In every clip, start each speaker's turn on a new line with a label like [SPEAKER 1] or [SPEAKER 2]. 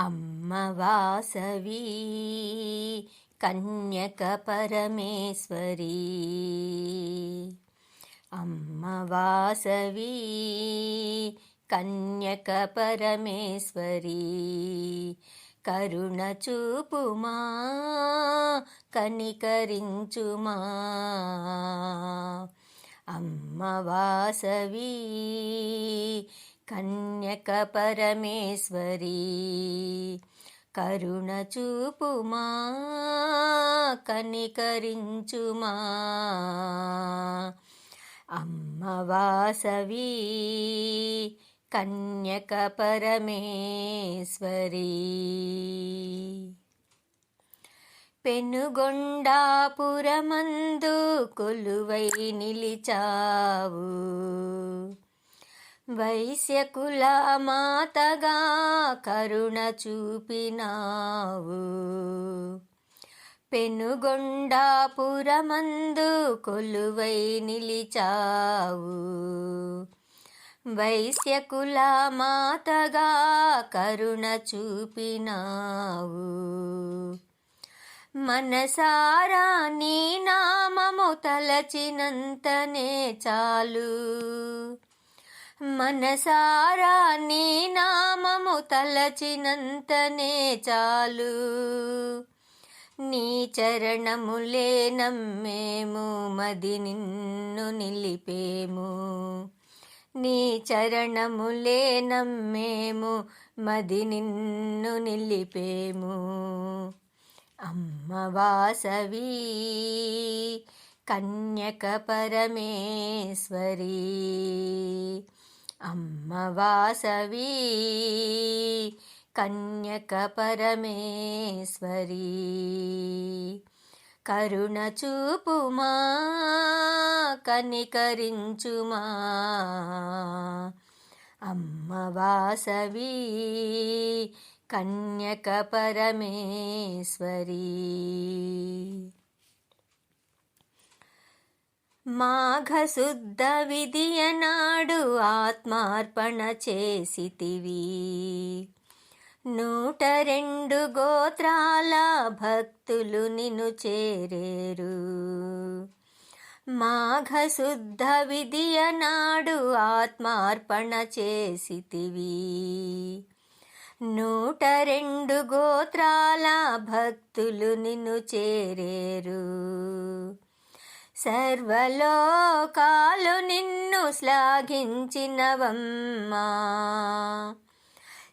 [SPEAKER 1] అమ్మ వాసవి కన్యక పరమేశ్వరి. అమ్మ వాసవి కన్యక పరమేశ్వరి. కరుణ చూపుమా కనికరించుమా. అమ్మ వాసవి కన్యక పరమేశ్వరి కరుణ చూపుమా కనికరించుమా. అమ్మ వాసవి కన్యక పరమేశ్వరి. పెనుగొండాపురమందు కొలువై నిలిచావు. వైశ్యకుల మాతగా కరుణ చూపినావు. పెనుగొండాపురమందు కొలువై నిలిచావు. వైశ్యకుల మాతగా కరుణ చూపినావు. మనసారా నీ నామము తలచినంతనే చాలు. మనసారా నీ నామము తలచినంతనే చాలు. నీ చరణములే నమ్మేము మది నిన్ను నిలిపేము. నీ చరణములే నమ్మేము మది నిన్ను నిలిపేము. అమ్మ వాసవి కన్యక పరమేశ్వరీ. అమ్మ వాసవి కన్యక పరమేశ్వరి. కరుణ చూపుమా కనికరించుమా. అమ్మ వాసవి కన్యక పరమేశ్వరి. మాఘశుద్ధ విధియనాడు ఆత్మార్పణ చేసితివి. నూట రెండు గోత్రాల భక్తులు నిన్ను చేరేరు. మాఘశుద్ధ విధియనాడు ఆత్మార్పణ చేసితివి. నూట రెండు గోత్రాల భక్తులు నిన్ను చేరేరు. సర్వలోకాలు నిన్ను శ్లాఘించినవమ్మా.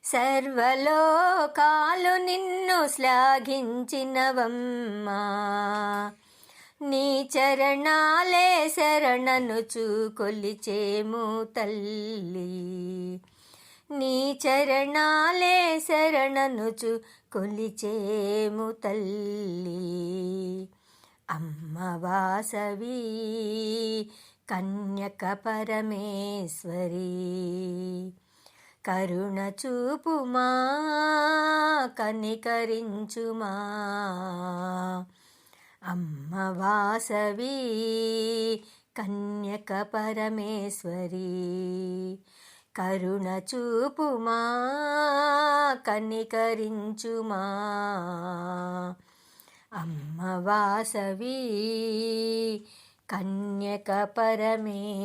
[SPEAKER 1] సర్వలోకాలు నిన్ను శ్లాఘించినవమ్మా. నీ చరణాలే శరణనుచు చూకొలిచేము తల్లి. నీ చరణాలే శరణను చూ కొలిచేము తల్లి. అమ్మ వాసవి కన్యక పరమేశ్వరి. కరుణ చూపుమా కనికరించుమా. అమ్మ వాసవి కన్యక పరమేశ్వరి. కరుణ చూపుమా కనికరించుమా. అమ్మ వాసవి కన్యక పరమేశ్వరి.